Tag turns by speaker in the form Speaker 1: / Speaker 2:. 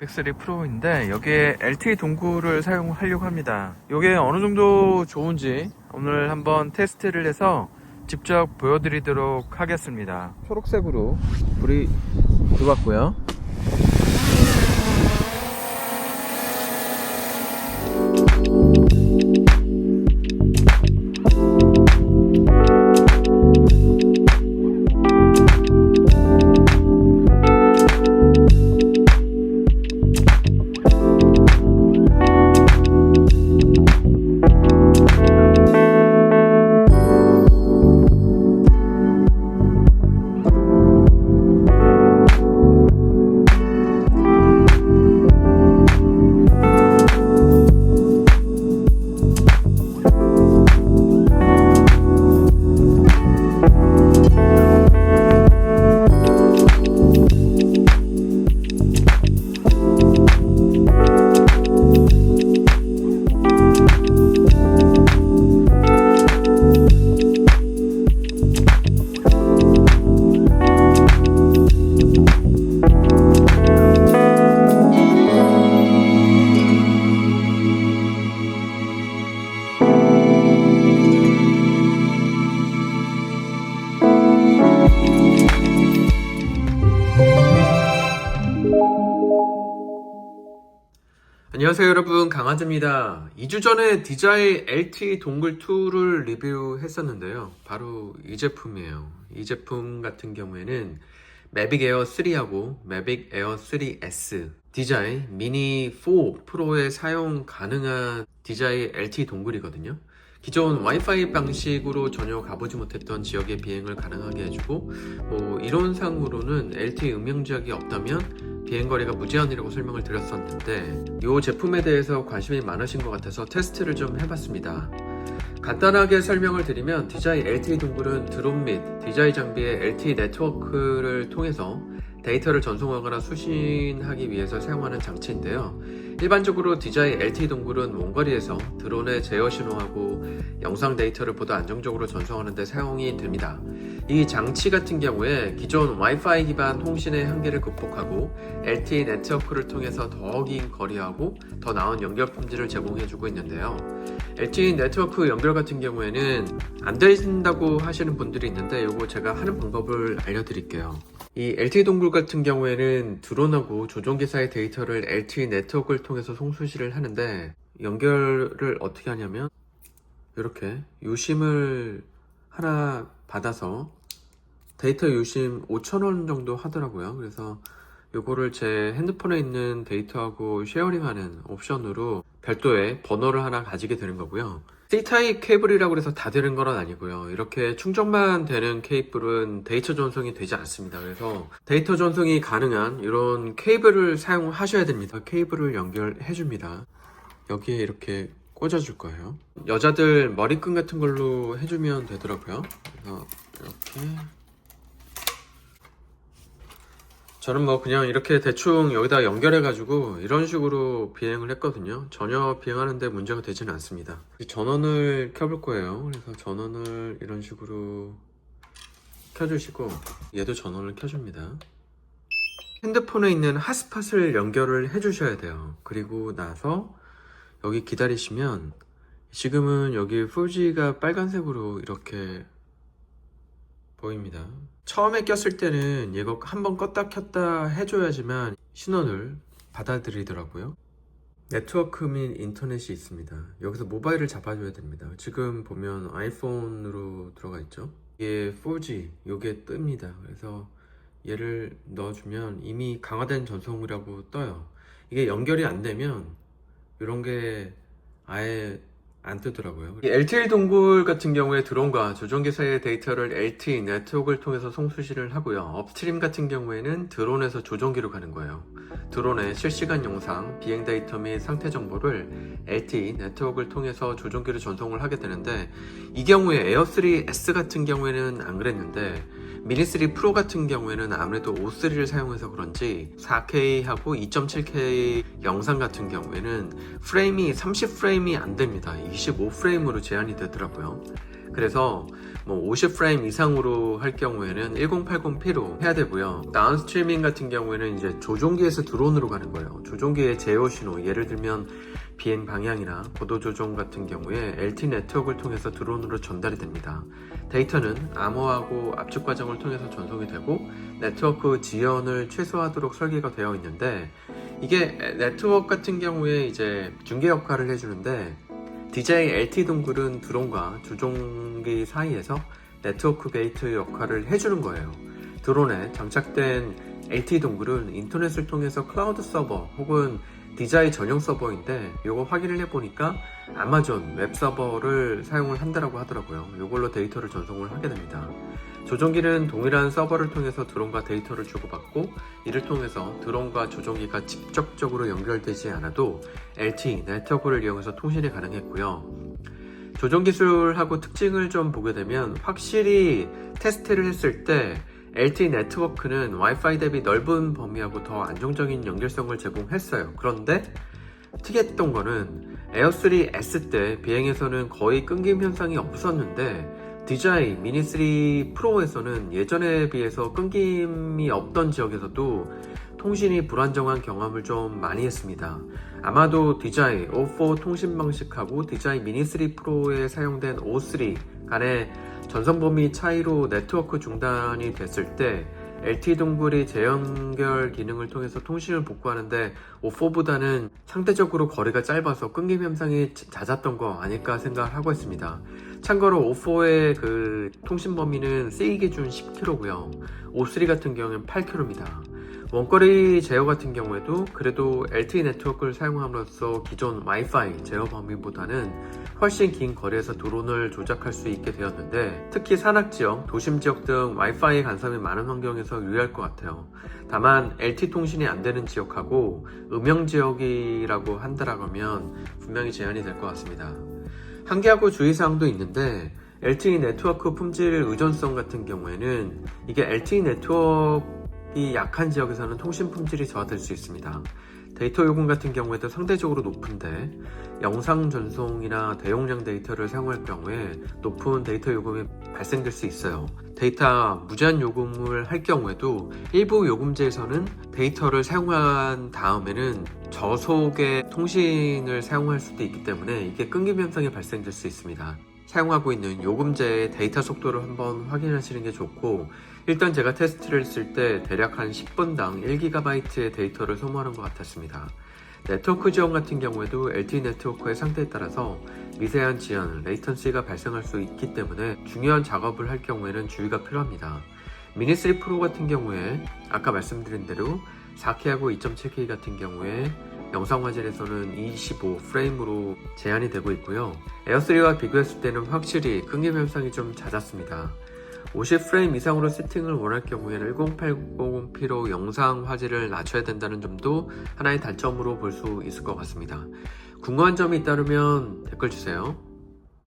Speaker 1: 맥3 프로인데 여기에 LTE 동굴을 사용하려고 합니다. 이게 어느 정도 좋은지 오늘 한번 테스트를 해서 직접 보여드리도록 하겠습니다. 초록색으로 불이 들어왔고요. 안녕하세요 여러분. 강아지입니다. 2주 전에 DJI LT 동굴2를 리뷰했었는데요. 바로 이 제품이에요. 이 제품 같은 경우에는 매빅 에어 3하고 매빅 에어 3S DJI 미니 4 프로에 사용 가능한 DJI LT 동굴이거든요 기존 와이파이 방식으로 전혀 가보지 못했던 지역의 비행을 가능하게 해주고 뭐 이론상으로는 LTE 음영 지역이 없다면 비행거리가 무제한이라고 설명을 드렸었는데 이 제품에 대해서 관심이 많으신 것 같아서 테스트를 좀 해봤습니다. 간단하게 설명을 드리면 DJI LTE 동굴은 드론 및 DJI 장비의 LTE 네트워크를 통해서 데이터를 전송하거나 수신하기 위해서 사용하는 장치인데요. 일반적으로 DJI LTE 동굴은 먼 거리에서 드론의 제어 신호하고 영상 데이터를 보다 안정적으로 전송하는 데 사용이 됩니다. 이 장치 같은 경우에 기존 와이파이 기반 통신의 한계를 극복하고 LTE 네트워크를 통해서 더 긴 거리하고 더 나은 연결 품질을 제공해주고 있는데요. LTE 네트워크 연결 같은 경우에는 안 되신다고 하시는 분들이 있는데 이거 제가 하는 방법을 알려드릴게요. 이 LTE 동굴 같은 경우에는 드론하고 조종기사의 데이터를 LTE 네트워크를 통해서 송수시를 하는데 연결을 어떻게 하냐면 이렇게 유심을 하나 받아서 데이터 유심 5,000원 정도 하더라고요. 그래서 요거를 제 핸드폰에 있는 데이터하고 쉐어링하는 옵션으로 별도의 번호를 하나 가지게 되는 거고요. C타입 케이블이라고 해서 다 되는 건 아니고요. 이렇게 충전만 되는 케이블은 데이터 전송이 되지 않습니다. 그래서 데이터 전송이 가능한 이런 케이블을 사용하셔야 됩니다. 케이블을 연결해 줍니다. 여기에 이렇게 꽂아줄 거예요. 여자들 머리끈 같은 걸로 해주면 되더라고요. 그래서 이렇게 저는 뭐 그냥 이렇게 대충 여기다 연결해 가지고 이런 식으로 비행을 했거든요. 전혀 비행하는데 문제가 되지는 않습니다. 전원을 켜볼 거예요. 그래서 전원을 이런 식으로 켜주시고 얘도 전원을 켜줍니다. 핸드폰에 있는 핫스팟을 연결을 해 주셔야 돼요. 그리고 나서 여기 기다리시면 지금은 여기 4G가 빨간색으로 이렇게 보입니다. 처음에 꼈을 때는 얘가 한번 껐다 켰다 해줘야지만 신호를 받아들이더라고요. 네트워크 및 인터넷이 있습니다. 여기서 모바일을 잡아줘야 됩니다. 지금 보면 아이폰으로 들어가 있죠. 이게 4G, 이게 뜹니다. 그래서 얘를 넣어주면 이미 강화된 전송이라고 떠요. 이게 연결이 안 되면 이런 게 아예 안 뜨더라고요. 이 LTE 동굴 같은 경우에 드론과 조종기 사이의 데이터를 LTE 네트워크를 통해서 송수시를 하고요. 업스트림 같은 경우에는 드론에서 조종기로 가는 거예요. 드론의 실시간 영상, 비행 데이터 및 상태 정보를 LTE 네트워크를 통해서 조종기로 전송을 하게 되는데 이 경우에 에어3S 같은 경우에는 안 그랬는데 미니3 프로 같은 경우에는 아무래도 O3를 사용해서 그런지 4K하고 2.7K 영상 같은 경우에는 프레임이 30프레임이 안 됩니다. 25프레임으로 제한이 되더라고요. 그래서 뭐 50프레임 이상으로 할 경우에는 1080p로 해야 되고요. 다운 스트리밍 같은 경우에는 이제 조종기에서 드론으로 가는 거예요. 조종기의 제어 신호, 예를 들면 비행 방향이나 고도 조종 같은 경우에 LT 네트워크를 통해서 드론으로 전달이 됩니다. 데이터는 암호하고 압축 과정을 통해서 전송이 되고 네트워크 지연을 최소화하도록 설계가 되어 있는데 이게 네트워크 같은 경우에 이제 중개 역할을 해주는데 DJI LT 동굴은 드론과 조종기 사이에서 네트워크 게이트 역할을 해주는 거예요. 드론에 장착된 LT 동굴은 인터넷을 통해서 클라우드 서버 혹은 DJI 전용 서버인데 이거 확인을 해보니까 아마존 웹 서버를 사용을 한다라고 하더라고요. 이걸로 데이터를 전송을 하게 됩니다. 조종기는 동일한 서버를 통해서 드론과 데이터를 주고받고 이를 통해서 드론과 조종기가 직접적으로 연결되지 않아도 LTE 네트워크를 이용해서 통신이 가능했고요. 조종 기술하고 특징을 좀 보게 되면 확실히 테스트를 했을 때 LTE 네트워크는 와이파이 대비 넓은 범위하고 더 안정적인 연결성을 제공했어요. 그런데 특이했던 거는 에어3 S 때 비행에서는 거의 끊김 현상이 없었는데 DJI 미니 3 프로에서는 예전에 비해서 끊김이 없던 지역에서도 통신이 불안정한 경험을 좀 많이 했습니다. 아마도 DJI O4 통신 방식하고 DJI 미니 3 프로에 사용된 O3 간의 전송 범위 차이로 네트워크 중단이 됐을 때 LTE 동굴이 재연결 기능을 통해서 통신을 복구하는데 O4보다는 상대적으로 거리가 짧아서 끊김 현상이 잦았던 거 아닐까 생각을 하고 있습니다. 참고로 O4의 그 통신 범위는 C 기준 10km고요. O3 같은 경우는 8km입니다. 원거리 제어 같은 경우에도 그래도 LTE 네트워크를 사용함으로써 기존 와이파이 제어 범위보다는 훨씬 긴 거리에서 드론을 조작할 수 있게 되었는데 특히 산악 지역, 도심 지역 등 와이파이 간섭이 많은 환경에서 유의할 것 같아요. 다만 LTE 통신이 안 되는 지역하고 음영 지역이라고 한다라면 분명히 제한이 될 것 같습니다. 한계하고 주의사항도 있는데 LTE 네트워크 품질 의존성 같은 경우에는 이게 LTE 네트워크 이 약한 지역에서는 통신 품질이 저하될 수 있습니다. 데이터 요금 같은 경우에도 상대적으로 높은데 영상 전송이나 대용량 데이터를 사용할 경우에 높은 데이터 요금이 발생될 수 있어요. 데이터 무제한 요금을 할 경우에도 일부 요금제에서는 데이터를 사용한 다음에는 저속의 통신을 사용할 수도 있기 때문에 이게 끊김 현상이 발생될 수 있습니다. 사용하고 있는 요금제의 데이터 속도를 한번 확인하시는 게 좋고 일단 제가 테스트를 했을 때 대략 한 10분당 1GB의 데이터를 소모하는 것 같았습니다. 네트워크 지원 같은 경우에도 LTE 네트워크의 상태에 따라서 미세한 지연, 레이턴시가 발생할 수 있기 때문에 중요한 작업을 할 경우에는 주의가 필요합니다. 미니3 프로 같은 경우에 아까 말씀드린 대로 4K하고 2.7K 같은 경우에 영상 화질에서는 25 프레임으로 제한이 되고 있고요. 에어3와 비교했을 때는 확실히 끊김 현상이 좀 잦았습니다. 50프레임 이상으로 세팅을 원할 경우에는 1080p로 영상 화질을 낮춰야 된다는 점도 하나의 단점으로 볼 수 있을 것 같습니다. 궁금한 점이 있다면 댓글 주세요.